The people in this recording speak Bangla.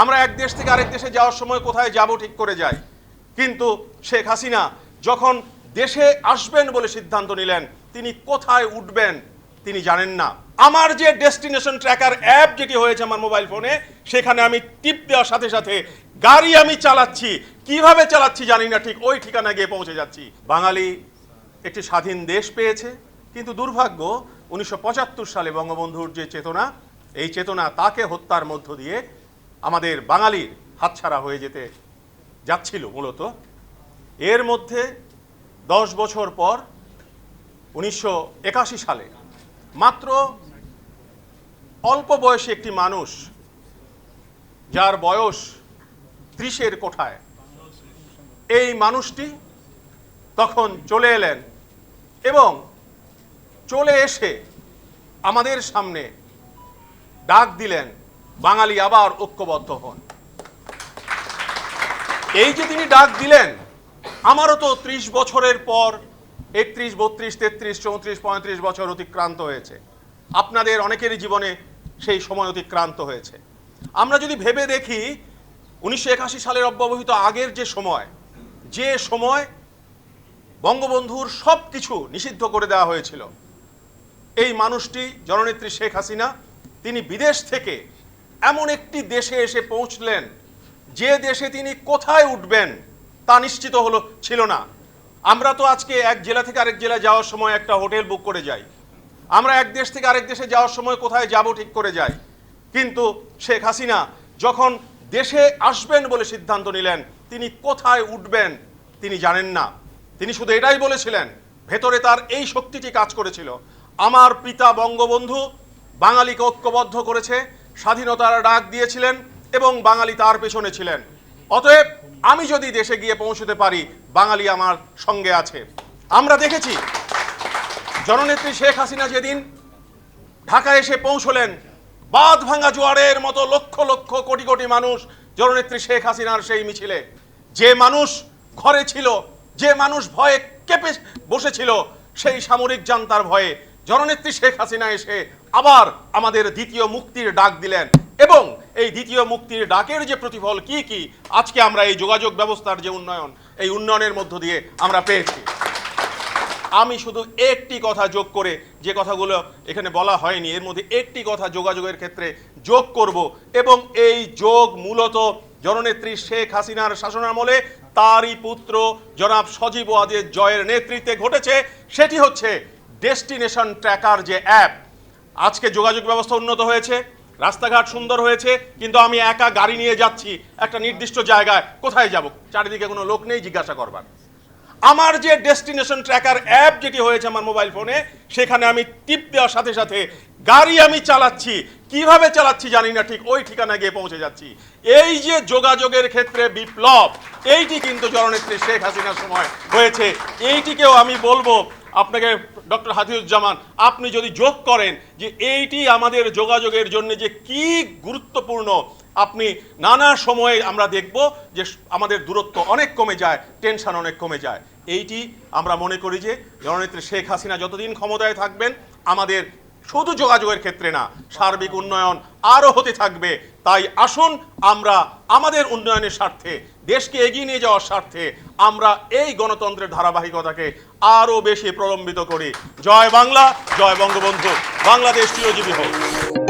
আমরা এক দেশ থেকে আরেক দেশে যাওয়ার সময় কোথায় যাব ঠিক করে যাই। কিন্তু শেখ হাসিনা যখন দেশে আসবেন বলে সিদ্ধান্ত নিলেন, তিনি কোথায় উঠবেন তিনি জানেন না। আমার যে ডেস্টিনেশন ট্র্যাকার অ্যাপ যেটি হয়েছে আমার মোবাইল ফোনে, সেখানে আমি টিপ দেওয়ার সাথে সাথে গাড়ি আমি চালাচ্ছি। কীভাবে চালাচ্ছি জানি না, ঠিক ওই ঠিকানায় গিয়ে পৌঁছে যাচ্ছি। বাঙালি একটি স্বাধীন দেশ পেয়েছে, কিন্তু দুর্ভাগ্য উনিশশো পঁচাত্তর সালে বঙ্গবন্ধুর যে চেতনা, এই চেতনা তাকে হত্যার মধ্য দিয়ে আমাদের বাঙালির হাতছাড়া হয়ে যেতে যাচ্ছিল মূলত। এর মধ্যে দশ বছর পর উনিশশো একাশি সালে মাত্র অল্প বয়সী একটি মানুষ যার বয়স ত্রিশের কোঠায়, এই মানুষটি তখন চলে এলেন এবং চলে এসে আমাদের সামনে ডাক দিলেন বাঙালি আবার ঐক্যবদ্ধ হন। এই যে তিনি ডাক দিলেন, আমারও তো ত্রিশ বছরের পর একত্রিশ, বত্রিশ, তেত্রিশ, চৌত্রিশ, পঁয়ত্রিশ বছর অতিক্রান্ত হয়েছে। আপনাদের অনেকেরই জীবনে সেই সময় অতিক্রান্ত হয়েছে। আমরা যদি ভেবে দেখি, উনিশশো একাশি সালের অব্যবহিত আগের যে সময় যে সময় বঙ্গবন্ধুর সব কিছু নিষিদ্ধ করে দেওয়া হয়েছিল। এই মানুষটি, জননেত্রী শেখ হাসিনা, তিনি বিদেশ থেকে এমন একটি দেশে এসে পৌঁছলেন, যে দেশে তিনি কোথায় উঠবেন তা নিশ্চিত হলো, ছিল না। আমরা তো আজকে এক জেলা থেকে আরেক জেলায় যাওয়ার সময় একটা হোটেল বুক করে যাই। আমরা এক দেশ থেকে আরেক দেশে যাওয়ার সময় কোথায় যাব ঠিক করে যাই। কিন্তু শেখ হাসিনা যখন দেশে আসবেন বলে সিদ্ধান্ত নিলেন, তিনি কোথায় উঠবেন তিনি জানেন না। তিনি শুধু এটাই বলেছিলেন, ভেতরে তার এই শক্তিটি কাজ করেছিল। আমার পিতা বঙ্গবন্ধু বাঙালিকে ঐক্যবদ্ধ করেছে স্বাধীনতার ডাক দিয়েছিলেন এবং বাঙালি তার পেছনে ছিলেন। অতএব আমি যদি দেশে গিয়ে পৌঁছতে পারি, বাঙালি আমার সঙ্গে আছে। আমরা দেখেছি, জননেত্রী শেখ হাসিনা যেদিন ঢাকা এসে পৌঁছলেন, বাঁধ ভাঙা জোয়ারের মতো লক্ষ লক্ষ কোটি কোটি মানুষ জননেত্রী শেখ হাসিনার সেই মিছিলে। যে মানুষ ঘরে ছিল, যে মানুষ ভয়ে কেঁপে বসেছিল, সেই সামরিক জান্তার ভয়ে জননেত্রী শেখ হাসিনা এসে আবার আমাদের দ্বিতীয় মুক্তির ডাক দিলেন। এবং এই দ্বিতীয় মুক্তির ডাকের যে প্রতিফল কি কি, আজকে আমরা এই যোগাযোগ ব্যবস্থার যে উন্নয়ন, এই উন্নয়নের মধ্য দিয়ে আমরা পেয়েছি। আমি শুধু একটি কথা যোগ করে যে কথাগুলো এখানে বলা হয়নি, এর মধ্যে একটি কথা যোগাযোগের ক্ষেত্রে যোগ করব এবং এই যোগ মূলত জননেত্রী শেখ হাসিনার শাসনামলে তারই পুত্র জনাব সজীব ওয়াজেদ জয়ের নেতৃত্বে ঘটেছে। সেটি হচ্ছে ডেস্টিনেশন ট্র্যাকার যে অ্যাপ আজকে যোগাযোগ ব্যবস্থা উন্নত হয়েছে, রাস্তাঘাট সুন্দর হয়েছে, কিন্তু আমি একা গাড়ি নিয়ে যাচ্ছি একটা নির্দিষ্ট জায়গায়, কোথায় যাব? চারিদিকে কোনো লোক নেই, জিজ্ঞাসা করবার। আমার যে ডেস্টিনেশন ট্র্যাকার অ্যাপ যেটি হয়েছে আমার মোবাইল ফোনে, সেখানে আমি টিপ দেওয়ার সাথে সাথে গাড়ি আমি চালাচ্ছি। কীভাবে চালাচ্ছি জানি না, ঠিক ওই ঠিকানায় গিয়ে পৌঁছে যাচ্ছি। এই যে যোগাযোগের ক্ষেত্রে বিপ্লব, এইটি কিন্তু জননেত্রী শেখ হাসিনার সময় হয়েছে। এইটিকেও আমি বলব আপনাকে ডক্টর হাতিউজ্জামান আপনি যদি যোগ করেন যে এইটি আমাদের যোগাযোগের জন্য যে কি গুরুত্বপূর্ণ, আপনি নানা সময়ে আমরা দেখব যে আমাদের দূরত্ব অনেক কমে যায়, টেনশন অনেক কমে যায়। এইটি আমরা মনে করি যে জননেত্রী শেখ হাসিনা যতদিন ক্ষমতায় থাকবেন, আমাদের শুধু যোগাযোগের ক্ষেত্রে না, সার্বিক উন্নয়ন আরও হতে থাকবে। তাই আসুন আমরা আমাদের উন্নয়নের স্বার্থে, দেশকে এগিয়ে নিয়ে যাওয়ার স্বার্থে আমরা এই গণতন্ত্রের ধারাবাহিকতাকে আরও বেশি প্রলম্বিত করি। জয় বাংলা, জয় বঙ্গবন্ধু। বাংলাদেশ চিরজীবী হোক।